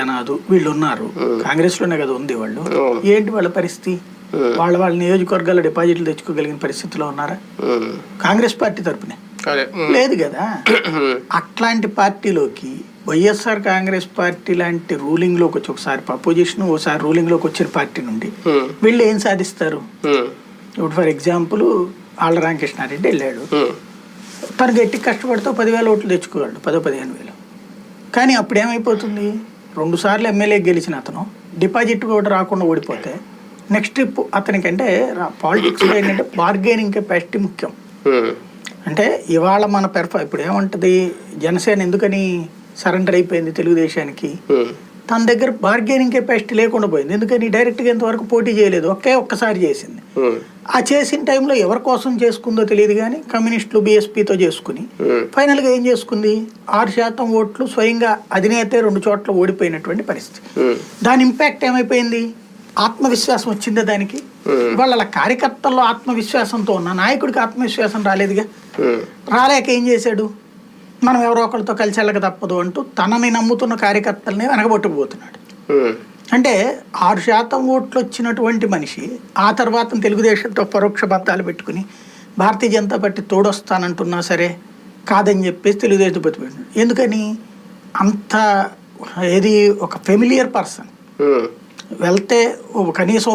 అనాదు వీళ్ళు ఉన్నారు కాంగ్రెస్లోనే కదా ఉంది వాళ్ళు. ఏంటి వాళ్ళ పరిస్థితి వాళ్ళ వాళ్ళ నియోజకవర్గాల డిపాజిట్లు తెచ్చుకోగలిగిన పరిస్థితిలో ఉన్నారా. కాంగ్రెస్ పార్టీ తరపునే. లేదు కదా. అట్లాంటి పార్టీలోకి వైఎస్ఆర్ కాంగ్రెస్ పార్టీ లాంటి రూలింగ్లోకి వచ్చి ఒకసారి అపోజిషన్ ఒకసారి రూలింగ్లోకి వచ్చిన పార్టీ నుండి. వీళ్ళు ఏం సాధిస్తారు. ఇప్పుడు ఫర్ ఎగ్జాంపుల్ ఆళ్ళ రామకృష్ణారెడ్డి వెళ్ళాడు. తను గట్టి కష్టపడితే పదివేల ఓట్లు తెచ్చుకోగలడు పదో పదిహేను వేలు కానీ అప్పుడు ఏమైపోతుంది రెండు సార్లు ఎమ్మెల్యే గెలిచిన అతను డిపాజిట్ కూడా రాకుండా ఓడిపోతే నెక్స్ట్ ట్రిప్ అతనికంటే పాలిటిక్స్లో ఏంటంటే బార్గెనింగ్ కెపాసిటీ ముఖ్యం. అంటే ఇవాళ మన పెర్ఫా ఇప్పుడు ఏమంటది జనసేన ఎందుకని సరెండర్ అయిపోయింది తెలుగుదేశానికి. తన దగ్గర బార్గెనింగ్ కెపాసిటీ లేకుండా పోయింది ఎందుకని డైరెక్ట్గా ఇంతవరకు పోటీ చేయలేదు ఒకే ఒక్కసారి చేసింది. ఆ చేసిన టైంలో ఎవరి కోసం చేసుకుందో తెలియదు కానీ కమ్యూనిస్టులు బీఎస్పీతో చేసుకుని. ఫైనల్గా ఏం చేసుకుంది ఆరు శాతం ఓట్లు స్వయంగా అధినేతే రెండు చోట్ల ఓడిపోయినటువంటి పరిస్థితి. దాని ఇంపాక్ట్ ఏమైపోయింది ఆత్మవిశ్వాసం వచ్చిందా దానికి. వాళ్ళ కార్యకర్తల్లో ఆత్మవిశ్వాసంతో ఉన్న నాయకుడికి ఆత్మవిశ్వాసం రాలేదుగా. రాలేక ఏం చేశాడు మనం ఎవరో ఒకరితో కలిసి వెళ్ళక తప్పదు అంటూ తనని నమ్ముతున్న కార్యకర్తల్ని వెనకబట్టుకుపోతున్నాడు. అంటే ఆరు శాతం ఓట్లు వచ్చినటువంటి మనిషి ఆ తర్వాత తెలుగుదేశంతో పరోక్ష బంధాలు పెట్టుకుని భారతీయ జనతా పార్టీ తోడొస్తానంటున్నా సరే కాదని చెప్పేసి తెలుగుదేశం బతిపెట్టినాడు ఎందుకని అంత ఏది ఒక ఫెమిలియర్ పర్సన్. వెళ్తే కనీసం